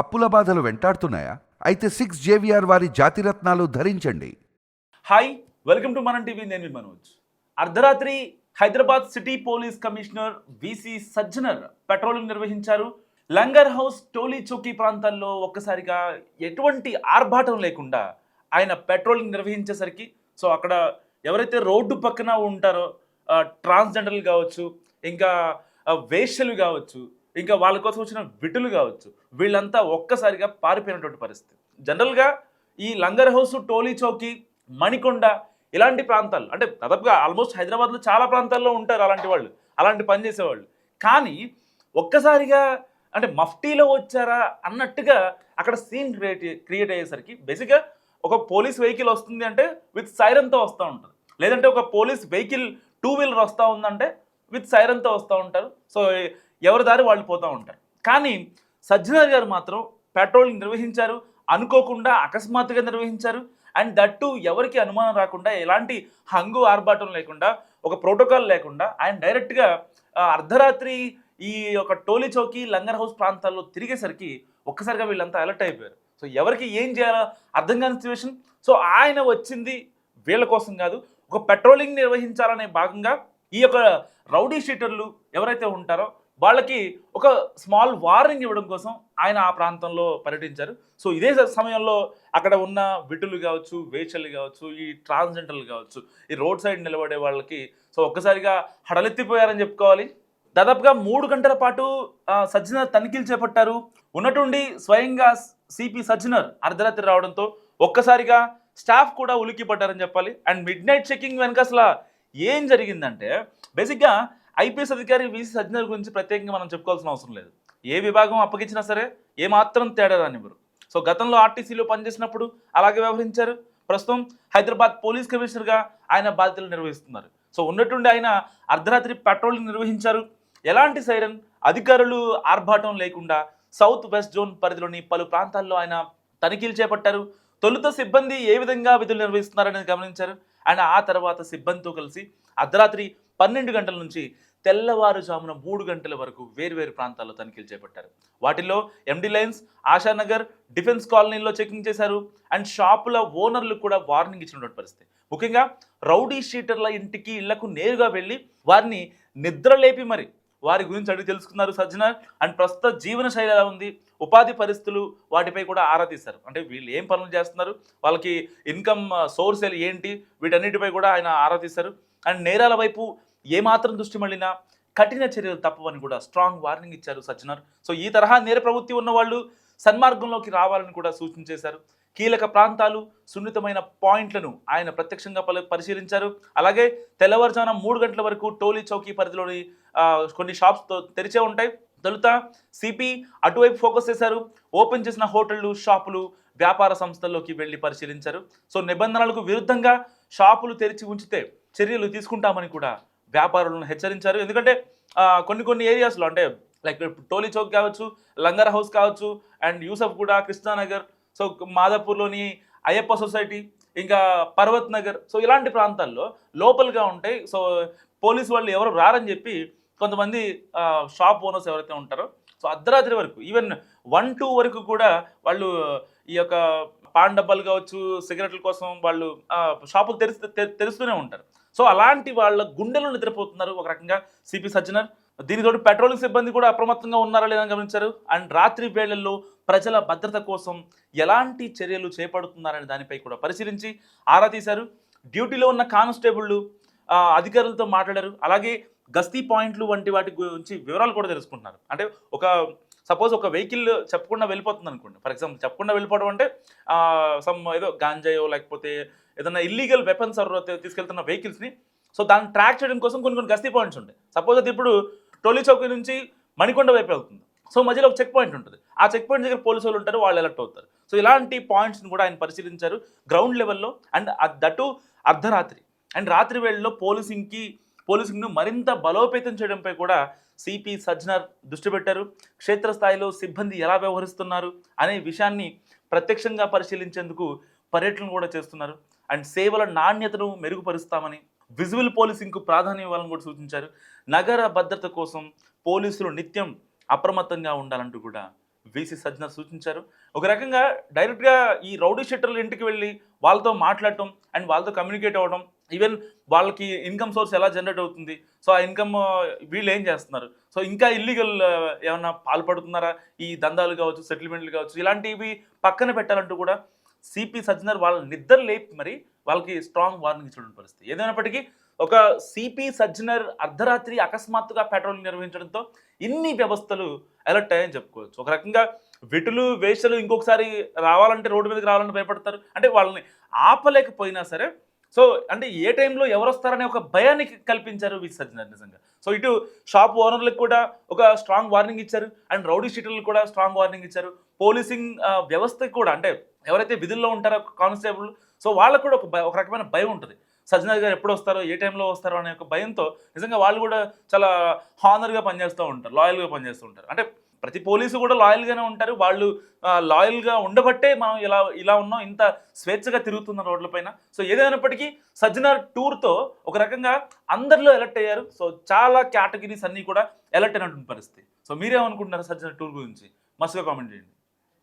అప్పుల బాధలు వెంటాడుతున్నాయా? అయితే సిక్స్ జేవిఆర్ వారి జాతిరత్నాలు ధరించండి. హాయ్ వెల్కమ్ టు మనం టీవీ నేను మనోజ్. అర్ధరాత్రి Hyderabad city police commissioner VC Sajjanar patrolling నిర్వహించారు. లంగర్ హౌస్ టోలీ చౌకీ ప్రాంతాల్లో ఒక్కసారిగా ఎటువంటి ఆర్భాటం లేకుండా ఆయన పెట్రోలింగ్ నిర్వహించేసరికి సో అక్కడ ఎవరైతే రోడ్డు పక్కన ఉంటారో ట్రాన్స్జెండర్లు కావచ్చు ఇంకా వేష్యలు కావచ్చు ఇంకా వాళ్ళ కోసం వచ్చిన విటులు కావచ్చు వీళ్ళంతా ఒక్కసారిగా పారిపోయినటువంటి పరిస్థితి. జనరల్గా ఈ లంగర్ హౌస్ టోలీ చౌకీ మణికొండ ఇలాంటి ప్రాంతాలు అంటే దాదాపుగా ఆల్మోస్ట్ హైదరాబాద్లో చాలా ప్రాంతాల్లో ఉంటారు అలాంటి వాళ్ళు అలాంటి పని చేసేవాళ్ళు. కానీ ఒక్కసారిగా అంటే మఫ్టీలో వచ్చారా అన్నట్టుగా అక్కడ సీన్ క్రియేట్ క్రియేట్ అయ్యేసరికి బేసిక్గా ఒక పోలీస్ వెహికల్ వస్తుంది అంటే విత్ సైరన్తో వస్తూ ఉంటుంది. లేదంటే ఒక పోలీస్ వెహికల్ టూ వీలర్ వస్తూ ఉందంటే విత్ సైరన్తో వస్తూ ఉంటారు. సో ఎవరి దారి వాళ్ళు పోతూ ఉంటారు. కానీ సజ్జనార్ గారు మాత్రం పెట్రోలింగ్ నిర్వహించారు అనుకోకుండా అకస్మాత్తుగా నిర్వహించారు. అండ్ దట్టు ఎవరికి అనుమానం రాకుండా ఎలాంటి హంగు ఆర్భాటం లేకుండా ఒక ప్రోటోకాల్ లేకుండా ఆయన డైరెక్ట్గా అర్ధరాత్రి ఈ యొక్క టోలీ చౌకీ లంగర్ హౌస్ ప్రాంతాల్లో తిరిగేసరికి ఒక్కసారిగా వీళ్ళంతా అలర్ట్ అయిపోయారు. సో ఎవరికి ఏం చేయాలో అర్థం కాని సిచ్యువేషన్. సో ఆయన వచ్చింది వీళ్ళ కోసం కాదు ఒక పెట్రోలింగ్ నిర్వహించాలనే భాగంగా ఈ యొక్క రౌడీ షీటర్లు ఎవరైతే ఉంటారో వాళ్ళకి ఒక స్మాల్ వార్నింగ్ ఇవ్వడం కోసం ఆయన ఆ ప్రాంతంలో పర్యటించారు. సో ఇదే సమయంలో అక్కడ ఉన్న విటులు కావచ్చు వేచలు కావచ్చు ఈ ట్రాన్స్జెండర్లు కావచ్చు ఈ రోడ్ సైడ్ నిలబడే వాళ్ళకి సో ఒక్కసారిగా హడలెత్తిపోయారని చెప్పుకోవాలి. దాదాపుగా మూడు గంటల పాటు సజ్జనర్ తనిఖీలు చేపట్టారు. ఉన్నటుండి స్వయంగా సిపి సజ్జనర్ అర్ధరాత్రి రావడంతో ఒక్కసారిగా స్టాఫ్ కూడా ఉలిక్కి పడ్డారని చెప్పాలి. అండ్ మిడ్ నైట్ చెకింగ్ వెనక అసలు ఏం జరిగిందంటే బేసిక్గా ఐపీఎస్ అధికారి విసి సజ్జనర్ గురించి ప్రత్యేకంగా మనం చెప్పుకోవాల్సిన అవసరం లేదు. ఏ విభాగం అప్పగించినా సరే ఏ మాత్రం తేడా రానివ్వరు. సో గతంలో ఆర్టీసీలో పనిచేసినప్పుడు అలాగే వ్యవహరించారు. ప్రస్తుతం హైదరాబాద్ పోలీస్ కమిషనర్గా ఆయన బాధ్యతలు నిర్వహిస్తున్నారు. సో ఉన్నట్టుండి ఆయన అర్ధరాత్రి పెట్రోలింగ్ నిర్వహించారు. ఎలాంటి సైరన్? అధికారులు ఆర్భాటం లేకుండా సౌత్ వెస్ట్ జోన్ పరిధిలోని పలు ప్రాంతాల్లో ఆయన తనిఖీలు చేపట్టారు. తొలుత సిబ్బంది ఏ విధంగా విధులు నిర్వహిస్తున్నారనేది గమనించారు. అండ్ ఆ తర్వాత సిబ్బందితో కలిసి అర్ధరాత్రి పన్నెండు గంటల నుంచి తెల్లవారుజామున మూడు గంటల వరకు వేర్వేరు ప్రాంతాల్లో తనిఖీలు చేపట్టారు. వాటిల్లో ఎండి లైన్స్ ఆశానగర్ డిఫెన్స్ కాలనీలో చెకింగ్ చేశారు. అండ్ షాపుల ఓనర్లు కూడా వార్నింగ్ ఇచ్చినటువంటి పరిస్థితి. ముఖ్యంగా రౌడీ షీటర్ల ఇంటికి ఇళ్ళకు నేరుగా వెళ్ళి వారిని నిద్రలేపి మరి వారి గురించి అడిగి తెలుసుకున్నారు సజ్జనర్ అండ్ ప్రస్తుత జీవన శైలి ఎలా ఉంది? ఉపాధి పరిస్థితులు వాటిపై కూడా ఆరా తీశారు. అంటే వీళ్ళు ఏం పనులు చేస్తున్నారు? వాళ్ళకి ఇన్కమ్ సోర్స్ ఏంటి? వీటన్నిటిపై కూడా ఆయన ఆరా తీశారు. అండ్ నేరాల వైపు ఏమాత్రం దృష్టి మళ్ళినా కఠిన చర్యలు తప్పవని కూడా స్ట్రాంగ్ వార్నింగ్ ఇచ్చారు సజ్జనర్ సో ఈ తరహా నేర ప్రవృత్తి ఉన్న వాళ్ళు సన్మార్గంలోకి రావాలని కూడా సూచన చేశారు. కీలక ప్రాంతాలు సున్నితమైన పాయింట్లను ఆయన ప్రత్యక్షంగా పలు పరిశీలించారు. అలాగే తెల్లవారుజామున మూడు గంటల వరకు టోలీ చౌకీ పరిధిలోని కొన్ని షాప్స్తో తెరిచే ఉంటాయి. తొలుత సిపి అటువైపు ఫోకస్ చేశారు. ఓపెన్ చేసిన హోటళ్ళు షాపులు వ్యాపార సంస్థల్లోకి వెళ్ళి పరిశీలించారు. సో నిబంధనలకు విరుద్ధంగా షాపులు తెరిచి ఉంచితే చర్యలు తీసుకుంటామని కూడా వ్యాపారులను హెచ్చరించారు. ఎందుకంటే కొన్ని కొన్ని ఏరియాస్లో అంటే లైక్ టోలీ చౌక్ కావచ్చు లంగర్ హౌస్ కావచ్చు అండ్ యూసఫ్ కూడా కృష్ణానగర్ సో మాదాపూర్లోని అయ్యప్ప సొసైటీ ఇంకా పర్వత్ నగర్ సో ఇలాంటి ప్రాంతాల్లో లోపలగా ఉంటాయి సో పోలీసు వాళ్ళు ఎవరు రారని చెప్పి కొంతమంది షాప్ ఓనర్స్ ఎవరైతే ఉంటారో సో అర్ధరాత్రి వరకు ఈవెన్ వన్ టూ వరకు కూడా వాళ్ళు ఈ యొక్క పాన్ డబ్బాలు కావచ్చు సిగరెట్ల కోసం వాళ్ళు షాపులు తెరిచి తెరుస్తూనే ఉంటారు. సో అలాంటి వాళ్ళ గుండెలు నిద్రపోతున్నారు ఒక రకంగా సిపి సజ్జనర్. దీనితోటి పెట్రోలింగ్ సిబ్బంది కూడా అప్రమత్తంగా ఉన్నారా లేదని గమనించారు. అండ్ రాత్రి వేళల్లో ప్రజల భద్రత కోసం ఎలాంటి చర్యలు చేపడుతున్నారనే దానిపై కూడా పరిశీలించి ఆరా తీశారు. డ్యూటీలో ఉన్న కానిస్టేబుళ్ళు అధికారులతో మాట్లాడారు. అలాగే గస్తీ పాయింట్లు వంటి వాటి గురించి వివరాలు కూడా తెలుసుకుంటున్నారు. అంటే ఒక సపోజ్ ఒక వెహికల్ చెప్పకుండా వెళ్ళిపోతుంది అనుకోండి. ఫర్ ఎగ్జాంపుల్ చెప్పకుండా వెళ్ళిపోవడం అంటే సమ్ ఏదో గాంజాయో లేకపోతే ఏదైనా ఇల్లీగల్ వెపన్స్ తీసుకెళ్తున్న వెహికల్స్ని సో దాన్ని ట్రాక్ చేయడం కోసం కొన్ని కొన్ని గస్తీ పాయింట్స్ ఉంటాయి. సపోజ్ అది ఇప్పుడు టోలీ చౌక నుంచి మణికొండ వైపు వెళ్తుంది. సో మధ్యలో ఒక చెక్ పాయింట్ ఉంటుంది. ఆ చెక్ పాయింట్ దగ్గర పోలీసు వాళ్ళు ఉంటారు వాళ్ళు ఎలర్ట్ అవుతారు. సో ఇలాంటి పాయింట్స్ని కూడా ఆయన పరిశీలించారు గ్రౌండ్ లెవెల్లో అండ్ దటు అర్ధరాత్రి. అండ్ రాత్రి వేళల్లో పోలీసింగ్కి పోలీసింగ్ను మరింత బలోపేతం చేయడంపై కూడా సిపి సజ్జనర్ దృష్టి పెట్టారు. క్షేత్రస్థాయిలో సిబ్బంది ఎలా వ్యవహరిస్తున్నారు అనే విషయాన్ని ప్రత్యక్షంగా పరిశీలించేందుకు పర్యటనలు కూడా చేస్తున్నారు. అండ్ సేవల నాణ్యతను మెరుగుపరుస్తామని విజువల్ పోలీసింగ్కు ప్రాధాన్యం ఇవ్వాలని కూడా సూచించారు. నగర భద్రత కోసం పోలీసులు నిత్యం అప్రమత్తంగా ఉండాలంటూ కూడా వీసీ సజ్జనర్ సూచించారు. ఒక రకంగా డైరెక్ట్గా ఈ రౌడీ షెట్టర్ల ఇంటికి వెళ్ళి వాళ్ళతో మాట్లాడటం అండ్ వాళ్ళతో కమ్యూనికేట్ అవ్వడం ఈవెన్ వాళ్ళకి ఇన్కమ్ సోర్స్ ఎలా జనరేట్ అవుతుంది సో ఆ ఇన్కమ్ వీళ్ళు ఏం చేస్తున్నారు? సో ఇంకా ఇల్లీగల్ ఏమైనా పాల్పడుతున్నారా? ఈ దందాలు కావచ్చు సెటిల్మెంట్లు కావచ్చు ఇలాంటివి పక్కన పెట్టాలంటూ కూడా సిపి సజ్జనర్ వాళ్ళ నిద్ర లేపి మరి వాళ్ళకి స్ట్రాంగ్ వార్నింగ్ ఇచ్చిన పరిస్థితి. ఏదైనప్పటికీ ఒక సిపి సజ్జనర్ అర్ధరాత్రి అకస్మాత్తుగా పెట్రోల్ నిర్వహించడంతో ఇన్ని వ్యవస్థలు అలర్ట్ అయ్యాయని చెప్పుకోవచ్చు. ఒక రకంగా విటులు వేషలు ఇంకొకసారి రావాలంటే రోడ్డు మీదకి రావాలని భయపడతారు. అంటే వాళ్ళని ఆపలేకపోయినా సరే సో అంటే ఏ టైంలో ఎవరు వస్తారనే ఒక భయాన్ని కల్పించారు వి సజ్జనర్ నిజంగా. సో ఇటు షాప్ ఓనర్లకు కూడా ఒక స్ట్రాంగ్ వార్నింగ్ ఇచ్చారు. అండ్ రౌడీ షీటర్లకు కూడా స్ట్రాంగ్ వార్నింగ్ ఇచ్చారు. పోలీసింగ్ వ్యవస్థకు కూడా అంటే ఎవరైతే విధుల్లో ఉంటారో కానిస్టేబుల్ సో వాళ్ళకు కూడా ఒక భయ- ఒక రకమైన భయం ఉంటుంది. సజ్జనాథ్ గారు ఎప్పుడు వస్తారో ఏ టైంలో వస్తారో అనే ఒక భయంతో నిజంగా వాళ్ళు కూడా చాలా హానర్గా పనిచేస్తూ ఉంటారు లాయల్గా పనిచేస్తూ ఉంటారు. అంటే ప్రతి పోలీసు కూడా లాయల్గానే ఉంటారు. వాళ్ళు లాయల్గా ఉండబట్టే మనం ఇలా ఇలా ఉన్నాం ఇంత స్వేచ్ఛగా తిరుగుతున్న రోడ్లపైన సో ఏదైనప్పటికీ సజ్జనార్ టూర్తో ఒక రకంగా అందరిలో ఎలర్ట్ అయ్యారు. సో చాలా కేటగిరీస్ అన్నీ కూడా ఎలర్ట్ అయినటువంటి పరిస్థితి. సో మీరేమనుకుంటున్నారు సజ్జనార్ టూర్ గురించి? మస్తుగా కామెంట్ చేయండి.